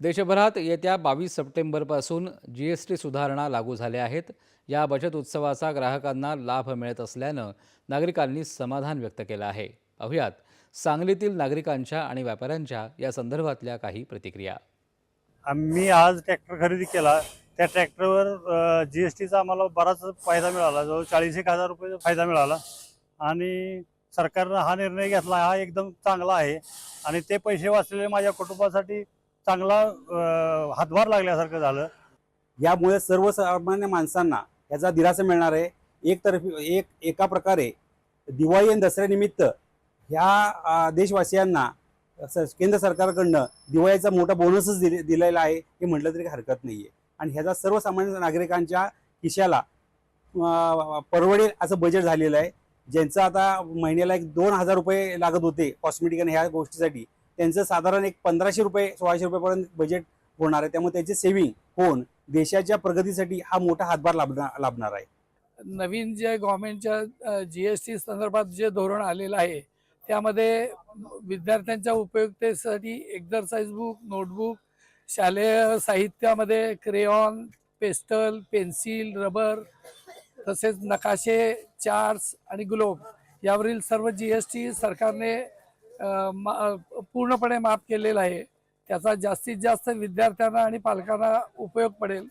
देशभरात येत्या बावीस सप्टेंबरपासून जी एस टी सुधारणा लागू झाल्या आहेत. या बचत उत्सवाचा ग्राहकांना लाभ मिळत असल्यानं नागरिकांनी समाधान व्यक्त केलं आहे. पाहुयात सांगलीतील नागरिकांच्या आणि व्यापाऱ्यांच्या या संदर्भातल्या काही प्रतिक्रिया. आम्ही आज ट्रॅक्टर खरेदी केला. त्या ट्रॅक्टरवर जी एस टीचा आम्हाला बराच फायदा मिळाला. जवळ चाळीस एक हजार रुपये फायदा मिळाला. आणि सरकारनं हा निर्णय घेतला. हा एकदम चांगला आहे. आणि ते पैसे वाचलेले माझ्या कुटुंबासाठी चांगला हातभार लागल्यासारखं झालं. यामुळे सर्वसामान्य माणसांना याचा दिलासा मिळणार आहे. एकतर्फी एक एका प्रकारे दिवाळी आणि दसऱ्यानिमित्त ह्या देशवासियांना केंद्र सरकारकडनं दिवाळीचा मोठा बोनसच दिले दिलेला आहे. हे म्हटलं तरी हरकत नाही आहे आणि ह्याचा सर्वसामान्य नागरिकांच्या खिशाला परवडेल असं बजेट झालेलं आहे. ज्यांचं आता महिन्याला एक दोन हजार रुपये लागत होते कॉस्मेटिक आणि ह्या गोष्टीसाठी. त्यांचं साधारण एक पंधराशे रुपये सोळाशे रुपयेपर्यंत बजेट होणार आहे. त्यामुळे त्याचे सेव्हिंग होऊन देशाच्या प्रगतीसाठी हा मोठा हातभार लाभणार लाभणार आहे. नवीन जे गव्हर्नमेंटच्या जी एस टी संदर्भात जे धोरण आलेलं आहे त्यामध्ये विद्यार्थ्यांच्या उपयुक्तेसाठी एक्झरसाइज बुक नोटबुक शालेय साहित्यामध्ये क्रेऑन पेस्टल पेन्सिल रबर तसेच नकाशे चार्ट्स आणि ग्लोब यावरील सर्व जी एस टी सरकारने मा- पूर्णपणे माफ केलेला आहे. त्याचा जास्तीत जास्त विद्यार्थ्यांना आणि पालकांना उपयोग पडेल.